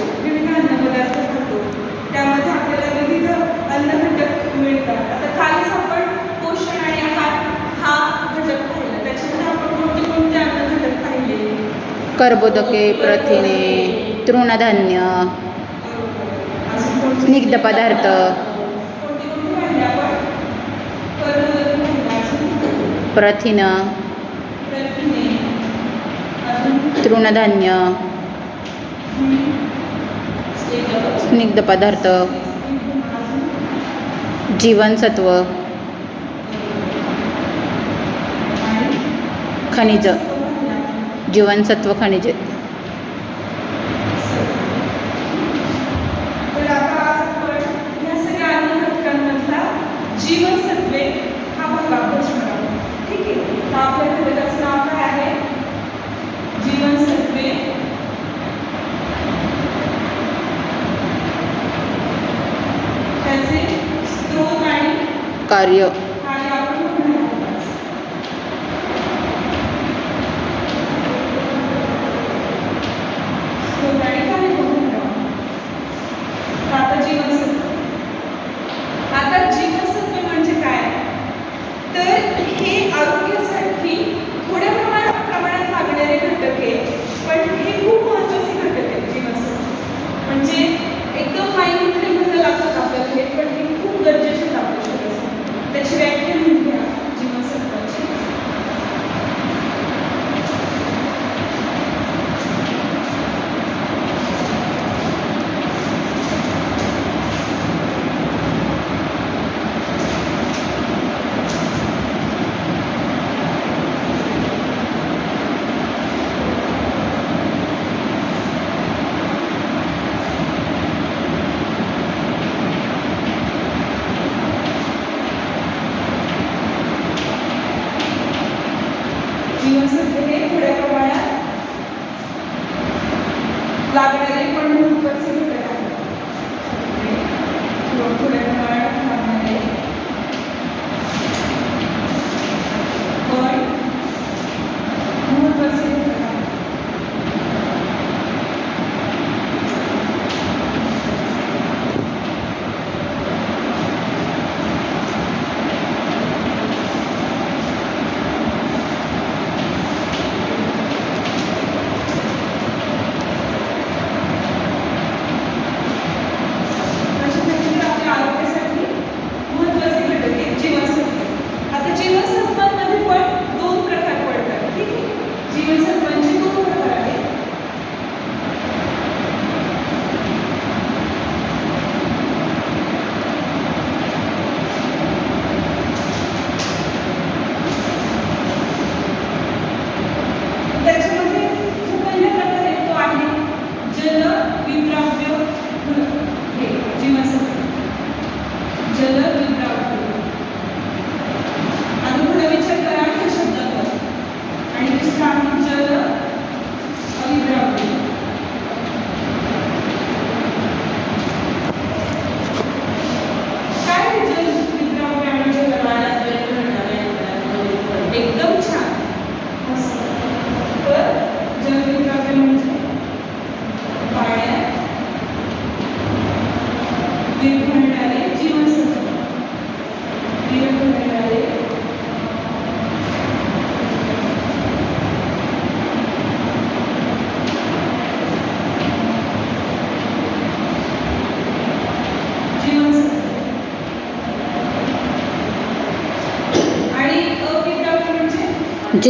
असतो विविध अन्नपदार्थ खातो त्यामध्ये आपल्याला विविध अन्न घटक मिळतात आता कालच आपण पोषण आणि आहार हा घटक पाहिला त्याच्यामध्ये आपण कोणते कोणते अन्न घटक पाहिले कर्बोदके प्रथिने तृणधान्य स्निग्ध पदार्थ. प्रथिन तृणधान्य स्निग्ध पदार्थ जीवनसत्व खनिज जीवनसत्व खनिज. जीवनसत्वे हा भाग आपण ठीक आहे? कार्य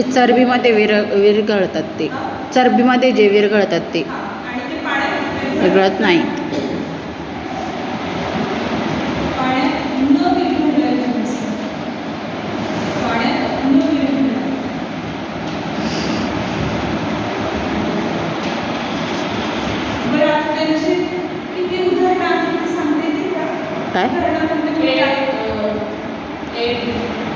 जे चरबीमध्ये विर विरघळतात ते. चरबीमध्ये जे विरघळतात ते. विरघळत नाही. काय?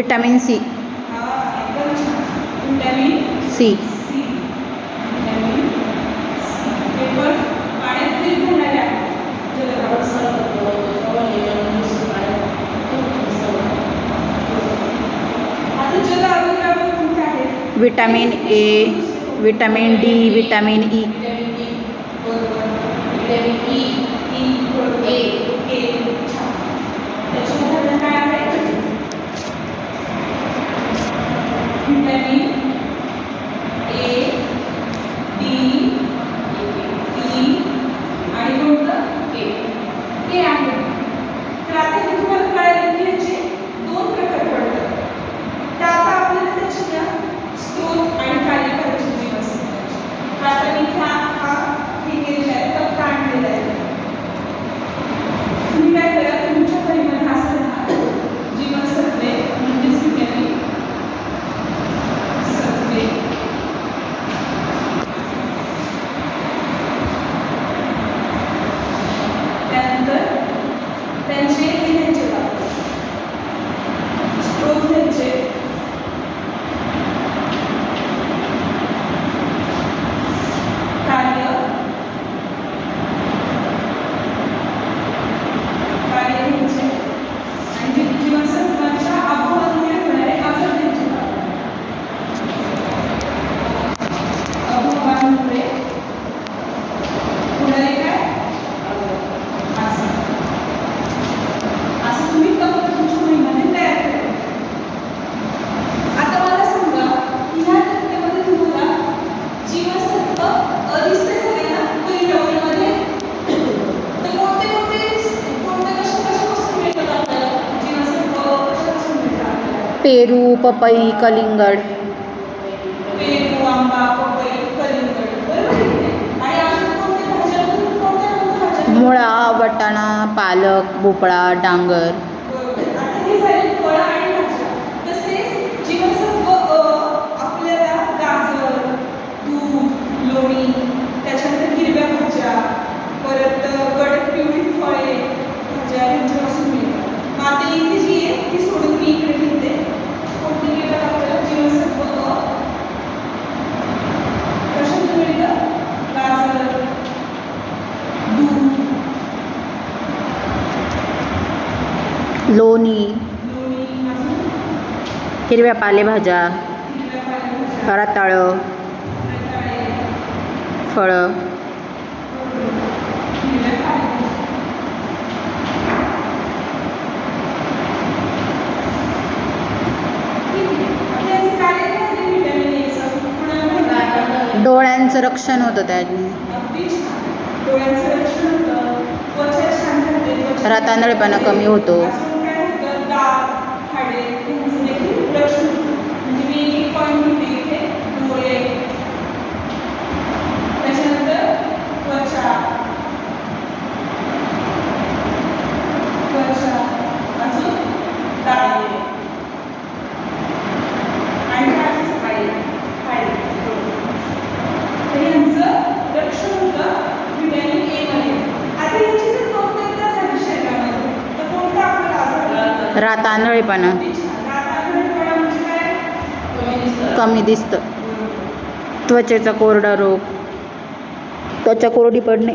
Vitamin C. C. Vitamin A vitamin D vitamin E. de पेरू पपई कलिंगड मुळा वटाणा पालक भोपळा डांगर। हिरव्या पालेभाज्या रताळं फळं. डोळ्यांचं रक्षण होतं त्याने. रतांदळेपणा कमी होतो. पानं कमी दिसतं. त्वचेचा कोरडा रोग. त्वचा कोरडी पडणे.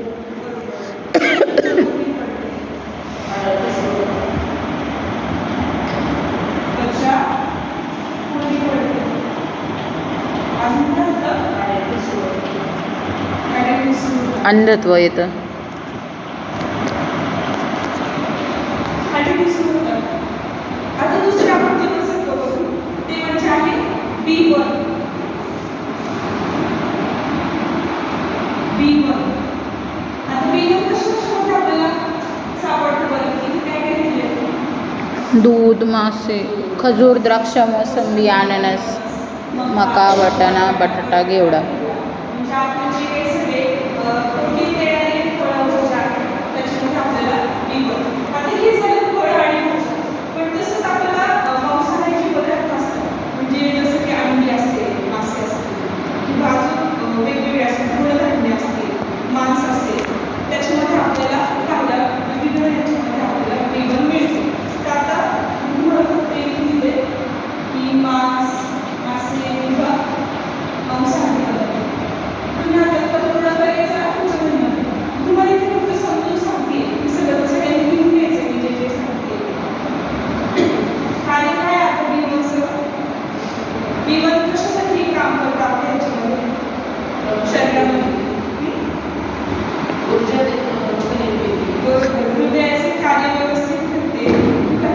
अंधत्व येतं. दुसरे आपण जीवनसत्व बघू ते म्हणजे आहे बी वन बी वन आता बी वन कशामध्ये आपल्याला सापडतं बरं इथे काय काय दिले दूध मासे खजूर द्राक्ष मोसंबी अननस मका वटाणा बटाटा घेवडा.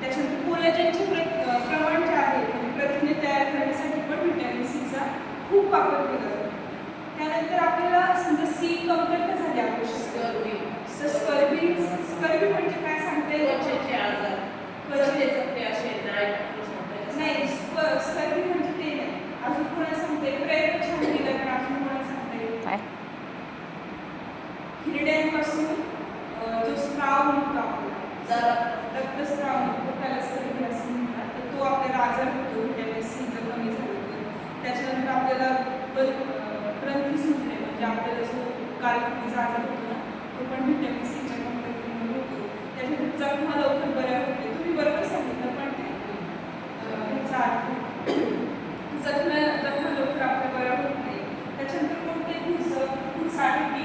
त्याच्यानंतर कोलॅजनचे प्रमाण जे आहे म्हणजे प्रथिने तयार करण्यासाठी पण व्हिटॅमिन सीचा खूप वापर केला जातो. त्यानंतर आपल्याला समजा सी कमतरता झाली आपल्याशी तर स्कर्बी स्कर्बी म्हणजे काय सांगते त्वचेचे आजार. त्वचेचे असे नाही स्कर्बी म्हणजे ते नाही. अजून कोणा सांगते प्रयत्न छान केला पण अजून कोणा सांगते हिरड्यांपासून जो स्त्राव म्हणतो आपण जर रक्तस्राव होतो त्याला तर तो आपल्याला आजार होतो व्हिटॅमिन जर कमी झालं तर त्याच्यानंतर आपल्याला ग्रंथी सुटणे म्हणजे आपल्याला जो कालफुटीचा आजार होतो ना तो पण व्हिटॅमिन सीच्या कमतरतेमुळे होतो. त्याच्यानंतर जखमा लवकर बऱ्या होते. तुम्ही बरोबर सांगितलं पण ते ह्याचा अर्थ जखमा लवकर आपल्या बऱ्या होत नाही. त्याच्यानंतर कोणते कुस कुसासाठी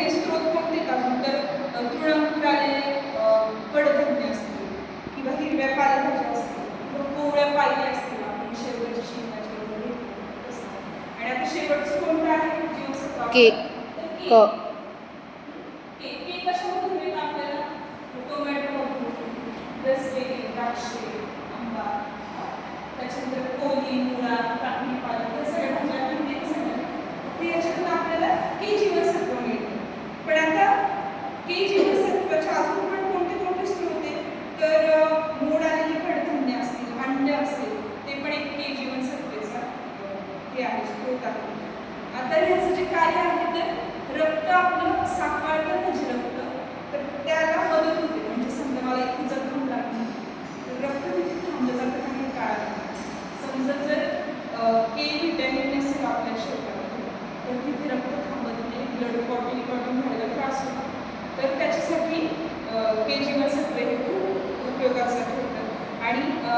हे स्रोत कोणते का तर तुळंकूर आलेले कडधान्य असतील किंवा हिरव्या पालेभाज्या असतील किंवा कोवळ्या पाल्या असतील आपण शेवटच्या शेंगाच्या वगैरे आणि आता शेवटचं कोणतं आहे? जीवसत्व केक केक आपल्याला? टोमॅटोमधून रसवेली द्राक्षे आंबा त्याच्यानंतर कोली मुळा काकडी पालक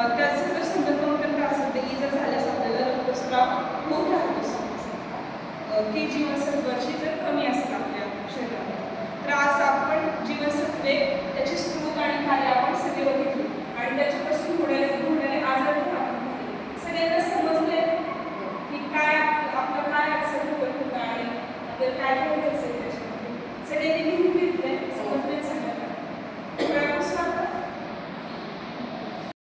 त्याचे जर संगतम करता असेल तर इजा झाल्यास आपल्याला दुसरा होऊन राहतो समजा की जीवनसत्वाची जर कमी असतात आपल्या शरीरामध्ये तर आज आपण जीवनसत्वे त्याचे स्त्रोत आणि कार्य आपण सगळे बघितले आणि त्याच्यापासून होणारे होणारे आजार पण आपण सगळ्यांना समजले की काय आपलं काय असेल होतं आणि आपल्याला काय घ्यायचं आहे त्याच्यामध्ये सगळ्यांनी घेऊन घेतलं समजले